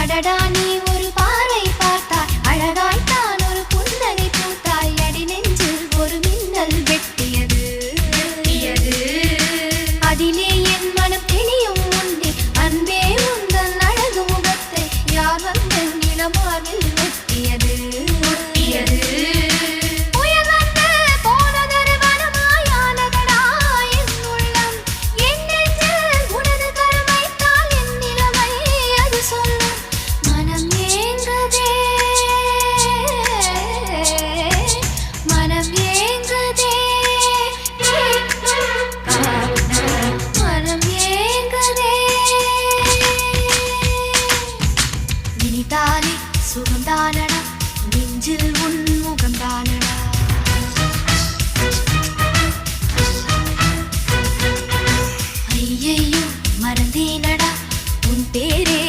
அடடா நீ ஒரு பார்வை பார்த்தாய். அழகாய் தான் ஒரு புன்னகை பூத்தாய். அடி நெஞ்சில் ஒரு மின்னல் வெட்டியது. அதிலே என் மனம் தெளியும் உண்டே. அன்பே உந்தன் அழகு முகத்தை. யார் வந்து நிலமாவில் താനെ സുഖം താനട നെഞ്ചിൽ ഉൺമുഖം താനട. അയ്യയ്യോ മരന്തീനട ഉൻ പേരെ